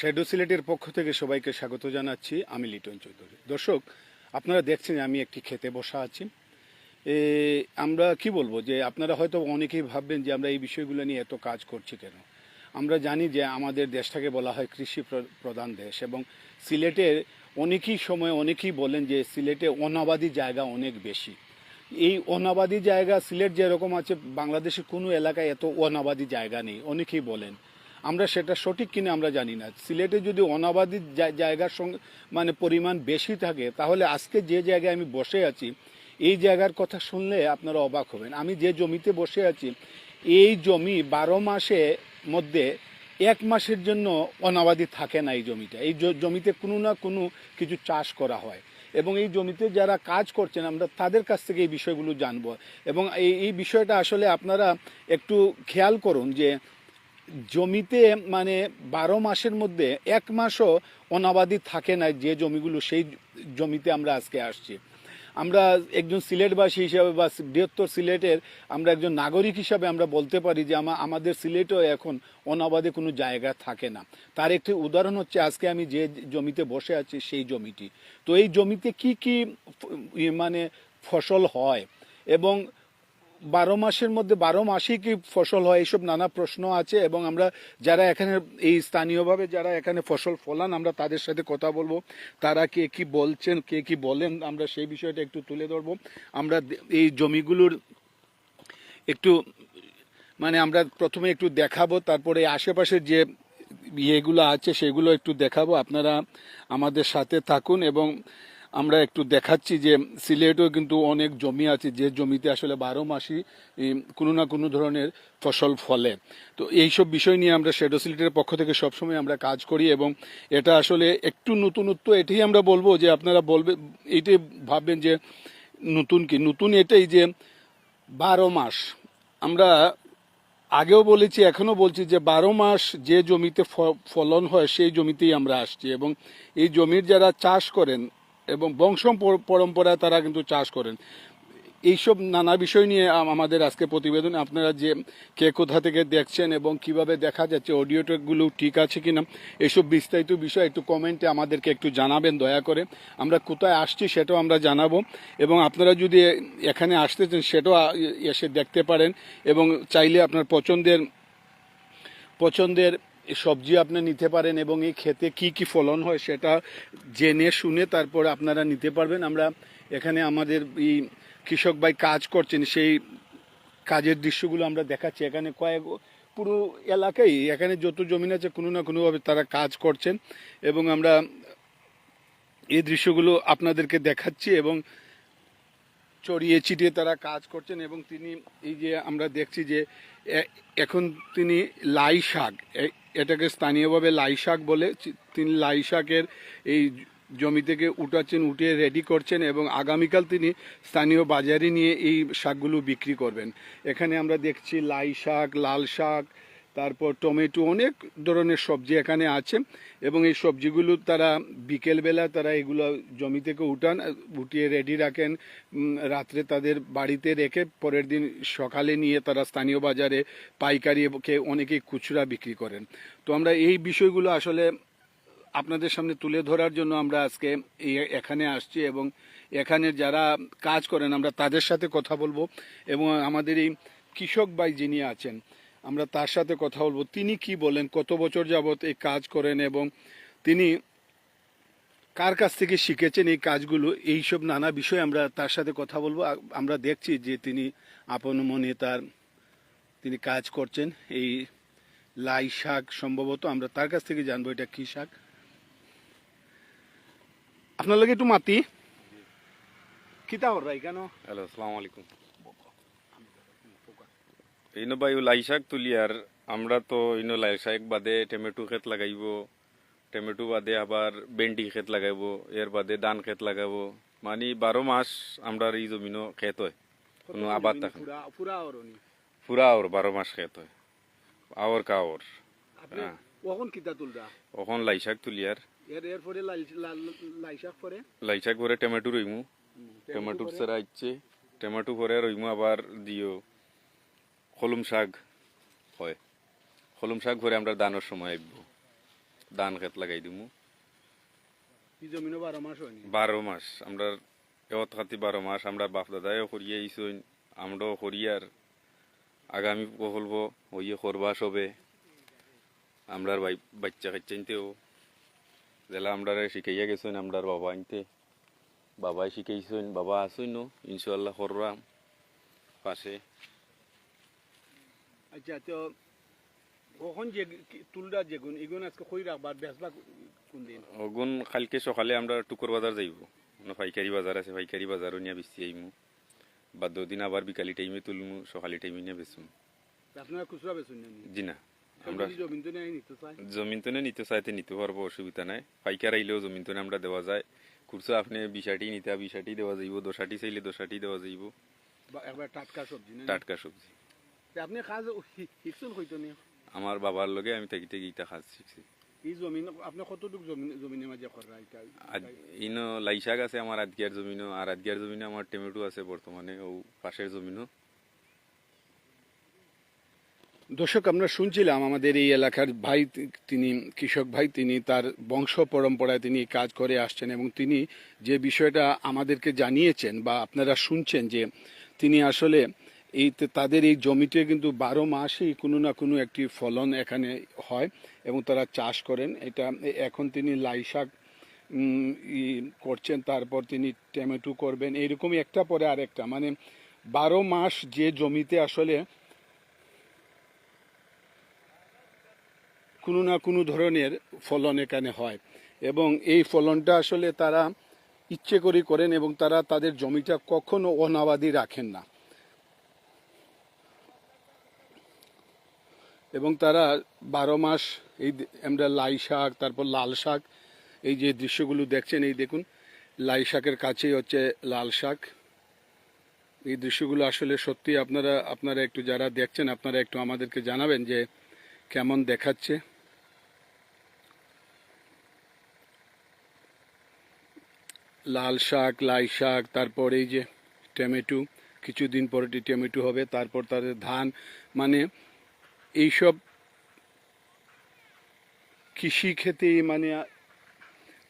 Shadow সিলেটের পক্ষ থেকে সবাইকে স্বাগত জানাচ্ছি। আমি লিটন চৌধুরী। দর্শক, আপনারা দেখছেন আমি একটি খেতে বসা আছি। আমরা কি বলব যে আপনারা হয়তো অনেকেই ভাববেন যে আমরা এই বিষয়গুলো নিয়ে এত কাজ করছি কেন? আমরা জানি যে আমাদের দেশটাকে বলা হয় কৃষি প্র- প্রধান দেশ এবং সিলেটের অনেকই সময় অনেকেই বলেন যে সিলেটে অনাবাদী জায়গা অনেক বেশি। এই অনাবাদী জায়গা সিলেট যেরকম আছে, বাংলাদেশের কোনো এলাকায় এত অনাবাদী জায়গা নেই। অনেকেই বলেন। আমরা সেটা সঠিক কিনা আমরা জানি না। সিলেটে যদি অনাবাদিত জায়গার সঙ্গে মানে পরিমাণ বেশি থাকে, তাহলে আজকে যে জায়গায় আমি বসে আছি, এই জায়গার কথা শুনলে আপনারা অবাক হবেন। আমি যে জমিতে বসে আছি, এই জমি বারো মাসে মধ্যে এক মাসের জন্য অনাবাদি থাকে না এই জমিটা। এই জমিতে কোনো না কোনো কিছু চাষ করা হয়। এবং এই জমিতে যারা কাজ করছেন, আমরা তাদের কাছ থেকে এই বিষয়গুলো জানব। এবং এই এই বিষয়টা আসলে আপনারা একটু খেয়াল করুন যে জমিতে মানে বারো মাসের মধ্যে এক মাসও অনাবাদি থাকে না যে জমিগুলো, সেই জমিতে আমরা আজকে আসছি। আমরা একজন সিলেটবাসী হিসাবে বা বৃহত্তর সিলেটের আমরা একজন নাগরিক হিসাবে আমরা বলতে পারি যে আমা- আমাদের সিলেটও এখন অনাবাদে কোনো জায়গা থাকে না। তার একটি উদাহরণ হচ্ছে আজকে আমি যে জমিতে বসে আছি সেই জমিটি। তো এই জমিতে কি কি মানে ফসল হয়? এবং বারো মাসের মধ্যে বারো মাসেই কি ফসল হয়? এইসব নানা প্রশ্ন আছে এবং আমরা যারা এখানে এই স্থানীয়ভাবে যারা এখানে ফসল ফলান, আমরা তাদের সাথে কথা বলব। তারা কে কি বলছেন, কে কি বলেন, আমরা সেই বিষয়টা একটু তুলে ধরবো। আমরা এই জমিগুলোর একটু মানে আমরা প্রথমে একটু দেখাবো, তারপরে আশেপাশের যে ইয়েগুলো আছে সেগুলো একটু দেখাবো। আপনারা আমাদের সাথে থাকুন এবং আমরা একটু দেখাচ্ছি যে সিলেটেও কিন্তু অনেক জমি আছে, যে জমিতে আসলে বারো মাসই কোনো না কোনো ধরনের ফসল ফলে। তো এইসব বিষয় নিয়ে আমরা শেডো সিলেটের পক্ষ থেকে সবসময় আমরা কাজ করি এবং এটা আসলে একটু নতুনত্ব, এটাই আমরা বলব যে আপনারা বলবে এইটাই ভাববেন যে নতুন কি? নতুন এটাই যে বারো মাস। আমরা আগেও বলেছি, এখনও বলছি যে বারো মাস যে জমিতে ফলন হয়, সেই জমিতেই আমরা আসছি এবং এই জমির যারা চাষ করেন এবং বংশ পর- পরম্পরায় তারা কিন্তু চাষ করেন। এইসব নানা বিষয় নিয়ে আমাদের আজকে প্রতিবেদন। আপনারা যে কে কোথা থেকে দেখছেন এবং কীভাবে দেখা যাচ্ছে অডিওগুলো ঠিক আছে কিনা এইসব বিস্তারিত বিষয় একটু কমেন্টে আমাদেরকে একটু জানাবেন, দয়া করে। আমরা কোথায় আসছি সেটাও আমরা জানাব। এবং আপনারা যদি এখানে আসতে চান, সেটাও এসে দেখতে পারেন। এবং চাইলে আপনার পছন্দের পছন্দের সবজি আপনি নিতে পারেন এবং এই ক্ষেতে কি কি ফলন হয় সেটা জেনে শুনে তারপর আপনারা নিতে পারবেন। আমরা এখানে আমাদের এই কৃষক ভাই কাজ করছেন, সেই কাজের দৃশ্যগুলো আমরা দেখাচ্ছি। এখানে কয়েক পুরো এলাকায় এখানে যত জমিন আছে কোনো না কোনোভাবে তারা কাজ করছেন এবং আমরা এই দৃশ্যগুলো আপনাদেরকে দেখাচ্ছি এবং চড়িয়ে ছিটিয়ে তারা কাজ করছেন এবং তিনি এই যে আমরা দেখছি যে এখন তিনি লাই শাক এটাকে স্থানীয়ভাবে লাই শাক বলে। তিনি লাই শাকের এই জমি থেকে উঠাচ্ছেন, উঠিয়ে রেডি করছেন এবং আগামীকাল তিনি স্থানীয় বাজারে নিয়ে এই শাকগুলো বিক্রি করবেন। এখানে আমরা দেখছি লাই শাক, লাল শাক তারপর টমেটো অনেক ধরনের সবজি এখানে আছে এবং এই সবজিগুলো তারা বিকেলবেলা তারা এগুলো জমি থেকে উঠান, উঠিয়ে রেডি রাখেন। রাত্রে তাদের বাড়িতে রেখে পরের দিন সকালে নিয়ে তারা স্থানীয় বাজারে পাইকারি অনেকেই খুচরা বিক্রি করেন। তো আমরা এই বিষয়গুলো আসলে আপনাদের সামনে তুলে ধরার জন্য আমরা আজকে এখানে আসছি এবং এখানে যারা কাজ করেন আমরা তাদের সাথে কথা বলব এবং আমাদের এই কৃষক ভাই যিনি আছেন আমরা তার সাথে কথা বলব। তিনি কি বলেন? কত বছর যাবত এই কাজ করেন এবং তিনি কার কাছ থেকে শিখেছেন এই কাজগুলো? এইসব নানা বিষয়ে আমরা তার সাথে কথা বলব। আমরা দেখছি যে তিনি আপন মনে তার, তিনি কাজ করছেন। এই লাই শাক সম্ভবত আমরা তার কাছ থেকে জানব এটা কি শাক। আপনার লাগে একটু মাতি। কিতা হর রাই কেন হ্যালো, আসসালামু আলাইকুম। ইনো বাই লাই শাক তুলি আর আমরা তো ইনো লাই শাক বাদে টমেটো ক্ষেত লাগাইব টমেটো বাদে আবার ভেন্ডি ক্ষেত লাগাইব এর বাদে ধান ক্ষেত লাগাবো মানে বারো মাস আমরা এই জমিনও ক্ষেত হয় কোনো আবাদ থাকে। পুরা ওর বারো মাস ক্ষেত হয় আওর কা ওর। কখন কিতা ওখন লাই শাক তুলি আর এর এর পরে লাই লাই- লাই শাক পরে লাই শাক পরে টমেটো রইমু টমেটোর সেরা ইচ্ছে টমেটো পরে রইমু আবার দিও কলম শাক হয়। হলুম শাক ভরে আমরা দানোর সময় আইব। ধান খেত লাগাই দিমু। এই বারো মাস বারো মাস আমরা এত খাতি বারো মাস আমরা বাপ দাদাও করিয়ে আইসইন আমরাও করিয়ার আগামী প্রকল্প হইয়ে করবা সবে আমরার ভাই বাচ্চা কাচ্চাইতেও জেলা আমরা শিখাইয়া গেছেন আমরার বাবা আনতে। বাবাই শিখাইছেন বাবা আসইন ইনশাল্লাহ করবা পাশে আচ্ছা তো কখন যে তুলরা যেগুন এগুন আজকে কই রাখবার বেসবা কোন দিন? অগুন কালকে সকালে আমরা টুকর বাজার যাইব। পাইকারি বাজার আছে পাইকারি বাজারও নিয়ে বেশি আইমু। বা দুদিন আবার বিকালি টাইমে তুলমু সকালে টাইমে নিয়ে বেচমু। আপনারা খুচরা বেচুন না জি না আমরা জমিন তো নিতে চাইতে নিতে পারব অসুবিধা নাই। পাইকার আইলেও জমিন তো আমরা দেওয়া যায়। খুরসা আপনি বিশাটি নিতে বিশাটি দেওয়া যাইব দোষাটি চাইলে দোষাটি দেওয়া যাইব। টাটকা সবজি টাটকা সবজি। আপনি কাজ শিখছেন হইতো নি? আমার বাবার লগে আমি থাকি থাকি ইটা খাস শিখছি। এই জমিন আপনি কতটুকু জমিন জমিনের মাঝে করা এটা ইনো লাই শাক আছে আমার আদগিয়ার জমিনও আর আদগিয়ার জমিনে আমার টমেটো আছে বর্তমানে ও পাশের জমিনও। দর্শক আমরা শুনছিলাম আমাদের এই এলাকার ভাই তিনি কৃষক ভাই তিনি তার বংশ পরম্পরায় তিনি কাজ করে আসছেন এবং তিনি যে বিষয়টা আমাদেরকে জানিয়েছেন বা আপনারা শুনছেন যে তিনি আসলে এই তাদের এই জমিতে কিন্তু বারো মাসেই কোনো না কোনো একটি ফলন এখানে হয় এবং তারা চাষ করেন। এটা এখন তিনি লাই শাক ই করছেন, তারপর তিনি টমেটো করবেন। এইরকমই একটা পরে আরেকটা। মানে বারো মাস যে জমিতে আসলে কোনো না কোনো ধরনের ফলন এখানে হয় এবং এই ফলনটা আসলে তারা ইচ্ছে করে করেন এবং তারা তাদের জমিটা কখনো অনাবাদি রাখেন না। এবং তারা বারো মাস এই আমরা লাই শাক, তারপর লাল শাক, এই যে দৃশ্যগুলো দেখছেন, এই দেখুন, লাই শাকের কাছেই হচ্ছে লাল শাক। এই দৃশ্যগুলো আসলে সত্যি আপনারা আপনারা একটু যারা দেখছেন, আপনারা একটু আমাদেরকে জানাবেন যে কেমন দেখাচ্ছে। লাল শাক, লাই শাক, তারপর এই যে টমেটো, কিছুদিন পরে টমেটো হবে, তারপর তাদের ধান মানে এইসব কৃষি খেতেই মানে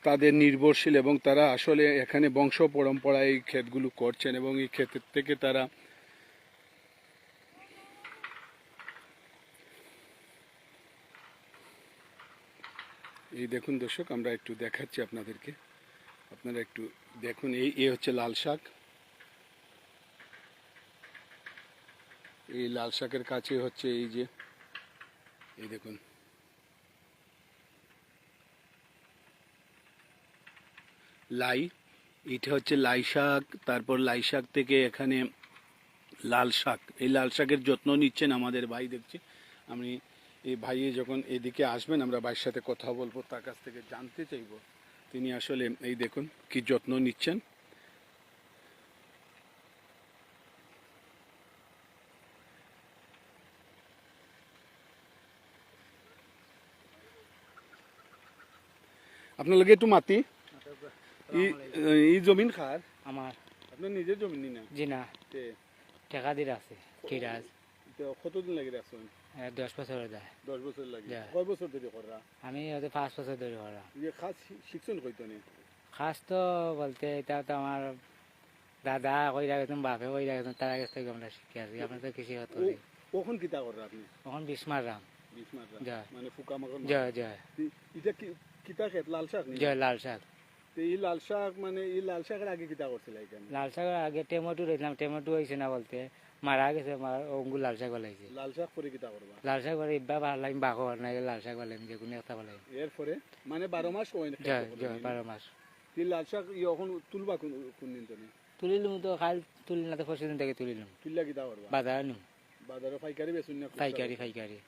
তাদের নির্ভরশীল এবং তারা আসলে এখানে বংশ পরম্পরায় এই ক্ষেতগুলো করছেন এবং এই ক্ষেতের থেকে তারা এই দেখুন দর্শক, আমরা একটু দেখাচ্ছি আপনাদেরকে। আপনারা একটু দেখুন, এই এ হচ্ছে লাল শাক। এই লাল শাকের কাছে হচ্ছে এই যে এই দেখুন। লাই, এটা হচ্ছে লাই শাক, তারপর লাই শাক থেকে এখানে লাল শাক। এই লাল শাকের যত্ন নিচ্ছেন আমাদের ভাই, দেখছি। আমি এই ভাইয়ে যখন এদিকে আসবেন, আমরা ভাইয়ের সাথে কথা বলব, তার কাছ থেকে জানতে চাইব। তিনি আসলে এই দেখুন কি যত্ন নিচ্ছেন। আপনার একটু মাতি। ই- জমিন খার আমার। আপনার নিজের জমিন নি না জি না। তে টাকা দিয়ে আছে কিরাজ কতদিন লাগে রাখছেন? দশ বছর যায়। দশ বছর লাগে। কয় বছর ধরে করা? আমি হয়তো পাঁচ বছর ধরে করা। যে খাস শিখছেন কইতো নি খাস তো বলতে এটা তো আমার দাদা কই রাখেছেন বাপে কই রাখেছেন তার কাছ থেকে আমরা শিখে আছি আমরা তো কৃষি হতো কখন কিতা করা আপনি? তখন বিস্মার রাম। মাস যা। মানে ফুকা মাখন জয় জয়। এটা কি কিতা খেত লাল শাক জয় লাল শাক। তো এই লাল শাক মানে এই লাল শাকের আগে কিতা করছিল এখানে লাল শাকের আগে টমেটো রয়েছিলাম টমেটো হয়েছে না বলতে। মারা গেছে মার অঙ্গুর লাল শাক বলাইছে লাল শাক পরে কিতা করবা লাল শাক বলে ইব্বা লাগি বাঘ না লাল শাক বলাইম যে কোনো একটা বলাইম এরপরে? মানে বারো মাস হয় না জয় জয় বারো মাস তুই লাল শাক এখন তুলবা কোন কোন দিন তুমি তুলিলুম তো খাল তুলি না তো পরশু দিন থেকে তুলিলুম। তুললা কিতা করবা বাজার নিম। বাজারে পাইকারি বেচুন না পাইকারি পাইকারি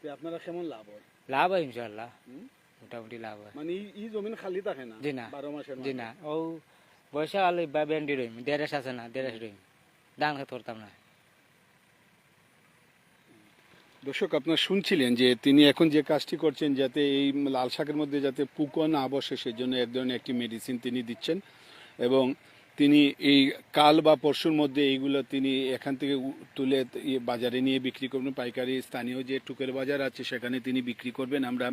তে আপনারা কেমন লাভ হয়? লাভ হয় ইনশাল্লাহ হুম? মোটামুটি লাভ হয়। মানে ই- জমিন খালি থাকে না? জি না। বারো মাসের জি না। ও আলো বা ভেন্ডি রইম দেড়েস আছে না দেড়েস রইম ধান খেতে করতাম না। দর্শক আপনারা শুনছিলেন যে তিনি এখন যে কাজটি করছেন যাতে এই লাল শাকের মধ্যে যাতে পুকো না বসে সেজন্য এক ধরনের একটি মেডিসিন তিনি দিচ্ছেন এবং তিনি এই কাল বা পরশুর মধ্যে এইগুলো তিনি এখান থেকে তুলে ইয়ে বাজারে নিয়ে বিক্রি করবেন। পাইকারি স্থানীয় যে টুকের বাজার আছে সেখানে তিনি বিক্রি করবেন। আমরা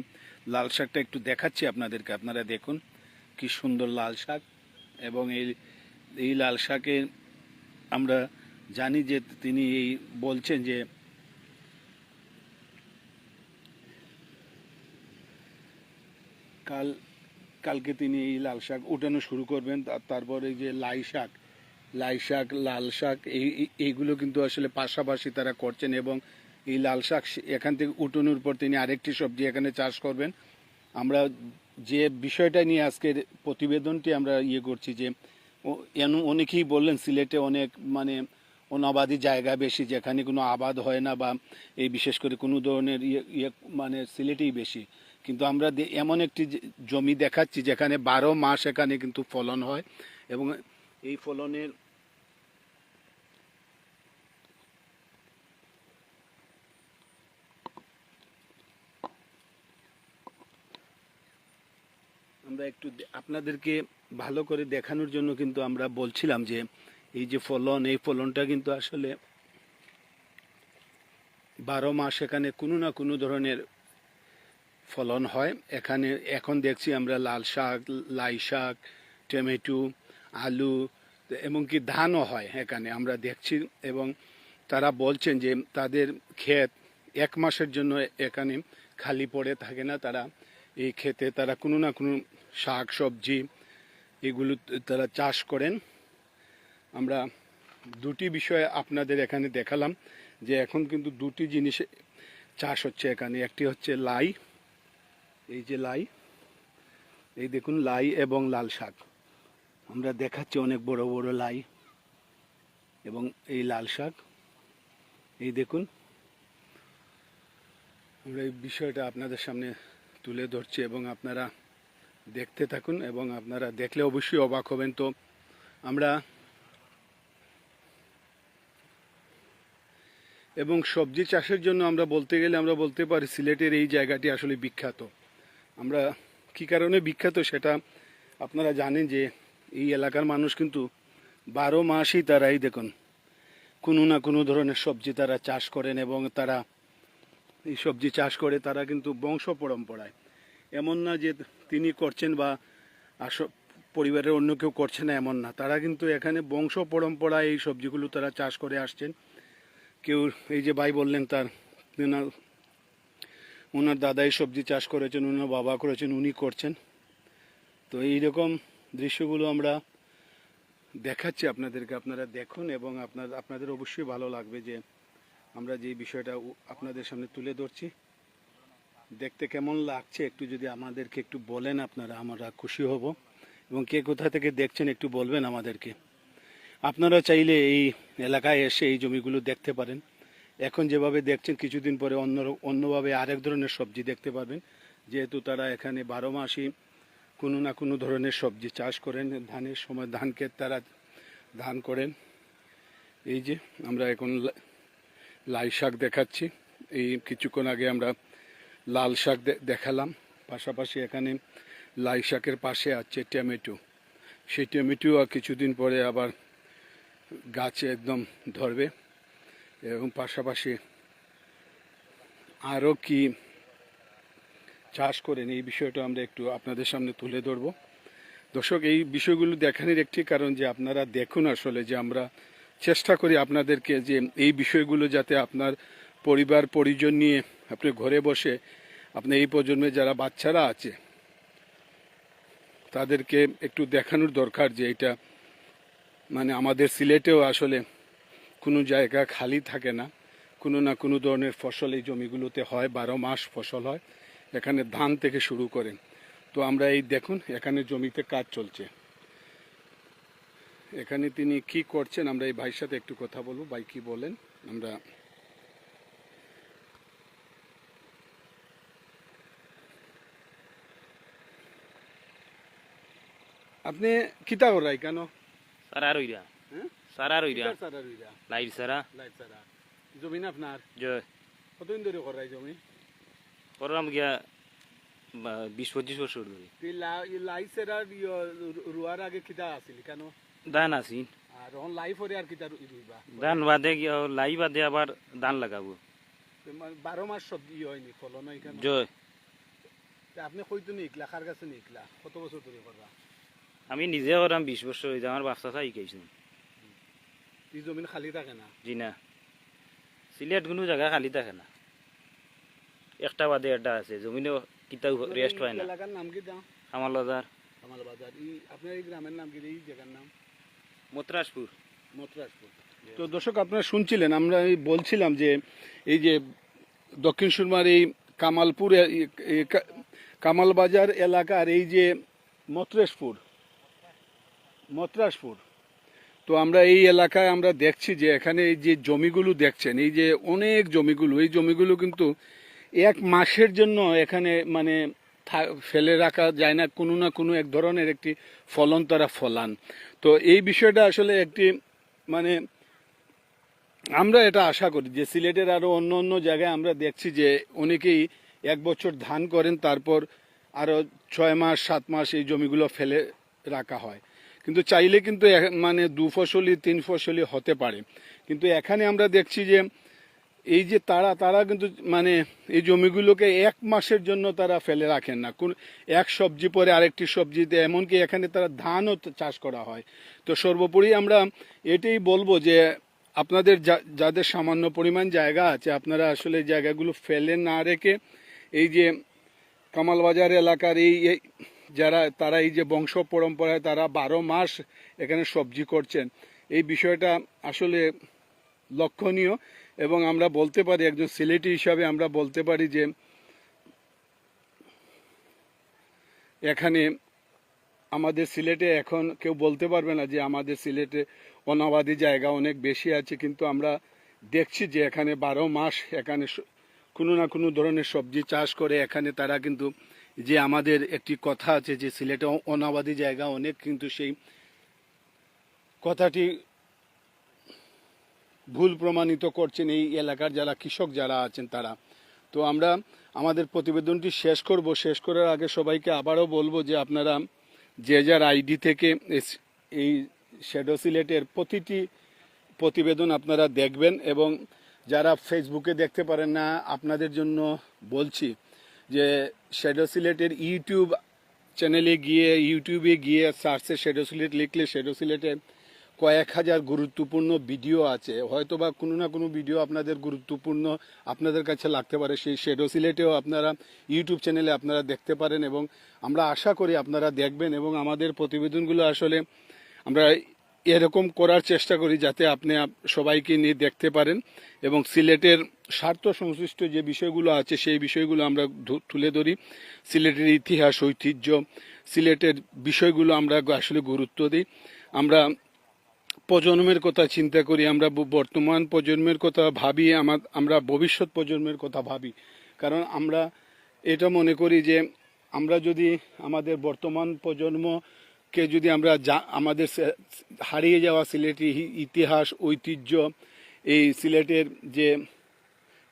লাল শাকটা একটু দেখাচ্ছি আপনাদেরকে, আপনারা দেখুন কি সুন্দর লাল শাক। এবং এই এই লাল শাকে আমরা জানি যে তিনি এই বলছেন যে, কাল, কালকে তিনি এই লাল শাক উঠানো শুরু করবেন তার- তারপরে যে লাই শাক লাই শাক, লাল শাক এই- এইগুলো কিন্তু আসলে পাশাপাশি তারা করছেন এবং এই লাল শাক এখান থেকে উঠানোর পর তিনি আরেকটি সবজি এখানে চাষ করবেন। আমরা যে বিষয়টা নিয়ে আজকের প্রতিবেদনটি আমরা ইয়ে করছি যে অনেকেই বললেন সিলেটে অনেক মানে অনাবাদী জায়গা বেশি, যেখানে কোনো আবাদ হয় না বা এই বিশেষ করে কোনো ধরনের ইয়ে ইয়ে মানে সিলেটেই বেশি। কিন্তু আমরা এমন একটি জমি দেখাচ্ছি যেখানে বারো মাস এখানে কিন্তু ফলন হয় এবং এই ফলনের আমরা একটু আপনাদেরকে ভালো করে দেখানোর জন্য কিন্তু আমরা বলছিলাম যে এই যে ফলন, এই ফলনটা কিন্তু আসলে বারো মাস এখানে কোনো না কোনো ধরনের ফলন হয়। এখানে এখন দেখছি আমরা লাল শাক, লাই শাক, টমেটো, আলু, এমনকি ধানও হয় এখানে আমরা দেখছি এবং তারা বলছেন যে তাদের ক্ষেত এক মাসের জন্য এখানে খালি পড়ে থাকে না। তারা এই ক্ষেতে তারা কোনো না কোনো শাক, সবজি এগুলো তারা চাষ করেন। আমরা দুটি বিষয় আপনাদের এখানে দেখালাম যে এখন কিন্তু দুটি জিনিস চাষ হচ্ছে এখানে। একটি হচ্ছে লাই, এই যে লাই, এই দেখুন লাই এবং লাল শাক। আমরা দেখাচ্ছি অনেক বড় বড় লাই এবং এই লাল শাক। এই দেখুন, আমরা এই বিষয়টা আপনাদের সামনে তুলে ধরছি এবং আপনারা দেখতে থাকুন এবং আপনারা দেখলে অবশ্যই অবাক হবেন। তো আমরা এবং সবজি চাষের জন্য আমরা বলতে গেলে আমরা বলতে পারি সিলেটের এই জায়গাটি আসলে বিখ্যাত। আমরা কি কারণে বিখ্যাত সেটা আপনারা জানেন যে এই এলাকার মানুষ কিন্তু বারো মাসই তারা এই দেখুন, কোনো না কোনো ধরনের সবজি তারা চাষ করেন এবং তারা এই সবজি চাষ করে তারা কিন্তু বংশ পরম্পরায় এমন না যে তিনি করছেন বা আস পরিবারের অন্য কেউ করছে না, এমন না। তারা কিন্তু এখানে বংশ পরম্পরায় এই সবজিগুলো তারা চাষ করে আসছেন। কেউ এই যে ভাই বললেন তার তেনার ওনার দাদাই সবজি চাষ করেছেন ওনার বাবা করেছেন, উনি করছেন। তো এইরকম দৃশ্যগুলো আমরা দেখাচ্ছি আপনাদেরকে, আপনারা দেখুন এবং আপনার, আপনাদের অবশ্যই ভালো লাগবে যে আমরা যে বিষয়টা আপনাদের সামনে তুলে ধরছি। দেখতে কেমন লাগছে একটু যদি আমাদেরকে একটু বলেন আপনারা, আমরা খুশি হব। এবং কে কোথা থেকে দেখছেন একটু বলবেন আমাদেরকে। আপনারা চাইলে এই এলাকায় এসে এই জমিগুলো দেখতে পারেন। এখন যেভাবে দেখছেন, কিছুদিন পরে অন্য, অন্যভাবে আরেক ধরনের সবজি দেখতে পাবেন। যেহেতু তারা এখানে বারো মাসই কোনো না কোনো ধরনের সবজি চাষ করেন। ধানের সময় ধান ক্ষেত তারা ধান করেন। এই যে আমরা এখন লাই শাক দেখাচ্ছি। এই কিছুক্ষণ আগে আমরা লাল শাক দেখালাম। পাশাপাশি এখানে লাই শাকের পাশে আছে টমেটো। সেই টমেটো আর কিছুদিন পরে আবার গাছে একদম ধরবে। এবং পাশাপাশি আরও কি চাষ করেন, এই বিষয়টা আমরা একটু আপনাদের সামনে তুলে ধরবো। দর্শক, এই বিষয়গুলো দেখানোর একটি কারণ যে আপনারা দেখুন আসলে যে আমরা চেষ্টা করি আপনাদেরকে যে এই বিষয়গুলো যাতে আপনার পরিবার, পরিজন নিয়ে আপনি ঘরে বসে আপনার এই প্রজন্মে যারা বাচ্চারা আছে, তাদেরকে একটু দেখানোর দরকার যে এটা মানে আমাদের সিলেটেও আসলে কোনো জায়গা খালি থাকে না। কোনো না কোনো ধরনের ফসল এই জমিগুলোতে হয়, বারো মাস ফসল হয়, এখানে ধান থেকে শুরু করেন তো আমরা এই দেখুন, এখানে জমিতে কাজ চলছে। এখানে তিনি কি করছেন, আমরা এই ভাইয়ের সাথে একটু কথা বলব, ভাই কি বলেন, আমরা আপনি কিতা করাই কেন? সারা রইরা হ্যাঁ? সারা রইরা সারা রইরা? লাইট সারা। লাইট সারা। জমি না আপনার? জয়। কতদিন ধরে করাই জমি? করলাম গিয়া বিশ পঁচিশ বছর ধরে। তুই লা- এই লাই সেরা রুয়ার আগে কিতা আছিল কেন? ধান আছি আর অন লাইফ হরে আর কিতা রুইবা? ধান বাদে গিয়ে লাই বাদে আবার ধান লাগাবো। বারো মাস সবজি হয়নি ফলন হয় কেন? জয়। আপনি কইতো নিকলা কার কাছে নিকলা কত বছর ধরে করবা আমি নিজে করাম বিশ বছর হয়েছে আমার বাচ্চা চাই শিকাইছো। এই জমিন খালি থাকে না? জি না। সিলেট কোনো জায়গা খালি থাকে না। একটা বাদে একটা আছে জমিনে কিতাও রেস্ট পায় না। এলাকার নাম কি দাম আমার লদার কামাল বাজার। এই আপনার এই গ্রামের নাম কি এই জায়গার নাম? মত্রাসপুর মথুরাজপুর। তো দর্শক আপনারা শুনছিলেন আমরা এই বলছিলাম যে এই যে দক্ষিণ সুরমার এই কামালপুর এ- এই কা- কামালবাজার এলাকার এই যে মথুরেশপুর মথুরাজপুর। তো আমরা এই এলাকায় আমরা দেখছি যে এখানে এই যে জমিগুলো দেখছেন, এই যে অনেক জমিগুলো, এই জমিগুলো কিন্তু এক মাসের জন্য এখানে মানে ফেলে রাখা যায় না, কোনো না কোনো এক ধরনের একটি ফলন তারা ফলান। তো এই বিষয়টা আসলে একটি মানে আমরা এটা আশা করি যে সিলেটের আরও অন্য অন্য জায়গায় আমরা দেখছি যে অনেকেই এক বছর ধান করেন, তারপর আরও ছয় মাস, সাত মাস এই জমিগুলো ফেলে রাখা হয়। কিন্তু চাইলে কিন্তু মানে দু ফসলি, তিন ফসলি হতে পারে। কিন্তু এখানে আমরা দেখছি যে এই যে তারা তারা কিন্তু মানে এই জমিগুলোকে এক মাসের জন্য তারা ফেলে রাখেন না। কোন এক সবজি পরে আরেকটি সবজিতে এমনকি এখানে তারা ধানও চাষ করা হয়। তো সর্বোপরি আমরা এটাই বলব যে আপনাদের যাদের সামান্য পরিমাণ জায়গা আছে, আপনারা আসলে জায়গাগুলো ফেলে না রেখে এই যে কামালবাজার এলাকার এই এই যারা, তারা এই যে বংশ পরম্পরায় তারা বারো মাস এখানে সবজি করছেন। এই বিষয়টা আসলে লক্ষণীয় এবং আমরা বলতে পারি, একজন সিলেটি হিসাবে আমরা বলতে পারি যে এখানে আমাদের সিলেটে এখন কেউ বলতে পারবে না যে আমাদের সিলেটে অনাবাদী জায়গা অনেক বেশি আছে, কিন্তু আমরা দেখছি যে এখানে বারো মাস এখানে কোনো না কোনো ধরনের সবজি চাষ করে এখানে তারা কিন্তু যে আমাদের একটি কথা আছে যে সিলেটে অনাবাদী জায়গা অনেক, কিন্তু সেই কথাটি ভুল প্রমাণিত করছেন এই এলাকার যারা কৃষক যারা আছেন তারা। তো আমরা আমাদের প্রতিবেদনটি শেষ করব। শেষ করার আগে সবাইকে আবারও বলব যে আপনারা যে যার আইডি থেকে এই শ্যাডো সিলেটের প্রতিটি প্রতিবেদন আপনারা দেখবেন এবং যারা ফেসবুকে দেখতে পারেন না, আপনাদের জন্য বলছি যে শ্যাডো সিলেটের ইউটিউব চ্যানেলে গিয়ে ইউটিউবে গিয়ে সার্চে শ্যাডো সিলেট লিখলে শ্যাডো সিলেটে কয়েক হাজার গুরুত্বপূর্ণ ভিডিও আছে। হয়তো বা কোনো না কোনো ভিডিও আপনাদের গুরুত্বপূর্ণ আপনাদের কাছে লাগতে পারে। সেই শ্যাডো সিলেটেও আপনারা ইউটিউব চ্যানেলে আপনারা দেখতে পারেন এবং আমরা আশা করি আপনারা দেখবেন এবং আমাদের প্রতিবেদনগুলো আসলে আমরা এরকম করার চেষ্টা করি যাতে আপনি সবাইকে নিয়ে দেখতে পারেন এবং সিলেটের স্বার্থ সংশ্লিষ্ট যে বিষয়গুলো আছে সেই বিষয়গুলো আমরা তুলে ধরি। সিলেটের ইতিহাস, ঐতিহ্য, সিলেটের বিষয়গুলো আমরা আসলে গুরুত্ব দিই। আমরা প্রজন্মের কথা চিন্তা করি, আমরা বর্তমান প্রজন্মের কথা ভাবি আমার আমরা ভবিষ্যৎ প্রজন্মের কথা ভাবি। কারণ আমরা এটা মনে করি যে আমরা যদি আমাদের বর্তমান প্রজন্মকে যদি আমরা যা- আমাদের হারিয়ে যাওয়া সিলেটি হি- ইতিহাস, ঐতিহ্য, এই সিলেটের যে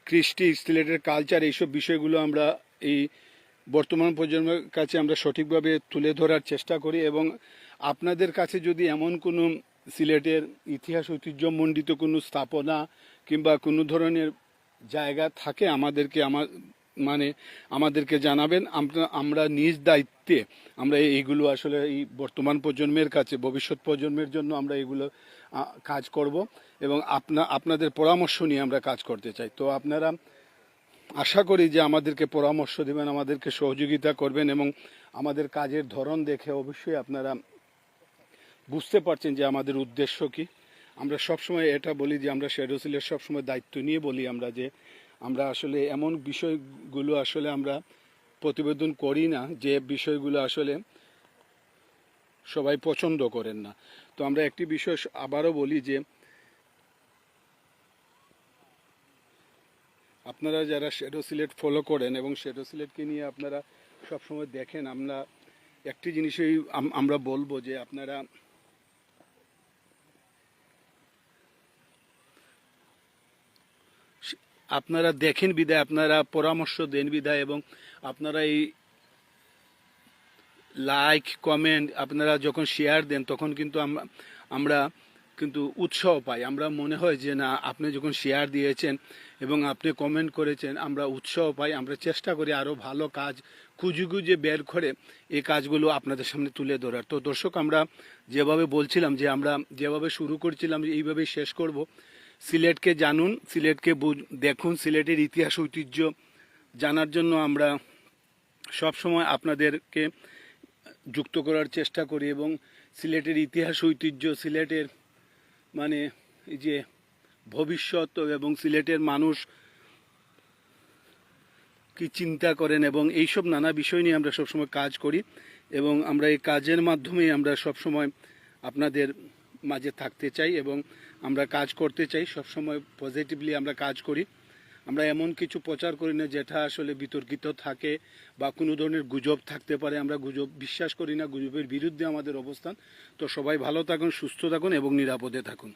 কৃষ্টি, সিলেটের কালচার এইসব বিষয়গুলো আমরা এই বর্তমান প্রজন্মের কাছে আমরা সঠিকভাবে তুলে ধরার চেষ্টা করি এবং আপনাদের কাছে যদি এমন কোনো সিলেটের ইতিহাস ঐতিহ্যমণ্ডিত কোনো স্থাপনা কিংবা কোনো ধরনের জায়গা থাকে আমাদেরকে, আমার মানে আমাদেরকে জানাবেন, আমরা নিজ দায়িত্বে আমরা এইগুলো আসলে এই বর্তমান প্রজন্মের কাছে, ভবিষ্যৎ প্রজন্মের জন্য আমরা এগুলো কাজ করব এবং আপনা, আপনাদের পরামর্শ নিয়ে আমরা কাজ করতে চাই। তো আপনারা আশা করি যে আমাদেরকে পরামর্শ দেবেন, আমাদেরকে সহযোগিতা করবেন এবং আমাদের কাজের ধরন দেখে অবশ্যই আপনারা বুঝতে পারছেন যে আমাদের উদ্দেশ্য কি। আমরা সবসময় এটা বলি যে আমরা শেরোসিলের সবসময় দায়িত্ব নিয়ে বলি আমরা যে আমরা আসলে এমন বিষয়গুলো আসলে আমরা প্রতিবেদন করি না যে বিষয়গুলো আসলে সবাই পছন্দ করেন না। তো আমরা একটি বিষয় আবারও বলি যে, আপনারা যারা শেডো সিলেট ফলো করেন এবং শেডো সিলেটকে নিয়ে আপনারা সবসময় দেখেন, আমরা একটি জিনিসই আমরা বলব যে আপনারা আপনারা দেখেন বিদায়, আপনারা পরামর্শ দেন বিদায় এবং আপনারা এই লাইক কমেন্ট আপনারা যখন শেয়ার দেন, তখন কিন্তু আম- আমরা কিন্তু উৎসাহ পাই। আমরা মনে হয় যে না, আপনি যখন শেয়ার দিয়েছেন এবং আপনি কমেন্ট করেছেন, আমরা উৎসাহ পাই। আমরা চেষ্টা করি আরও ভালো কাজ খুঁজে খুঁজে বের করে এই কাজগুলো আপনাদের সামনে তুলে ধরার। তো দর্শক, আমরা যেভাবে বলছিলাম যে আমরা যেভাবে শুরু করছিলাম, এইভাবেই শেষ করব। সিলেটকে জানুন, সিলেটকে দেখুন, সিলেটের ইতিহাস, ঐতিহ্য জানার জন্য আমরা সব সময় আপনাদেরকে যুক্ত করার চেষ্টা করি এবং সিলেটের ইতিহাস, ঐতিহ্য, সিলেটের মানে যে ভবিষ্যৎ এবং সিলেটের মানুষ কি চিন্তা করেন এবং এইসব নানা বিষয় নিয়ে আমরা সবসময় কাজ করি এবং আমরা এই কাজের মাধ্যমেই আমরা সবসময় আপনাদের মাঝে থাকতে চাই এবং আমরা কাজ করতে চাই, সবসময় পজিটিভলি আমরা কাজ করি। আমরা এমন কিছু প্রচার করি না যেটা আসলে বিতর্কিত থাকে বা কোনো ধরনের গুজব থাকতে পারে। আমরা গুজব, বিশ্বাস করি না গুজবের বিরুদ্ধে আমাদের অবস্থান। তো সবাই ভালো থাকুন, সুস্থ থাকুন এবং নিরাপদে থাকুন।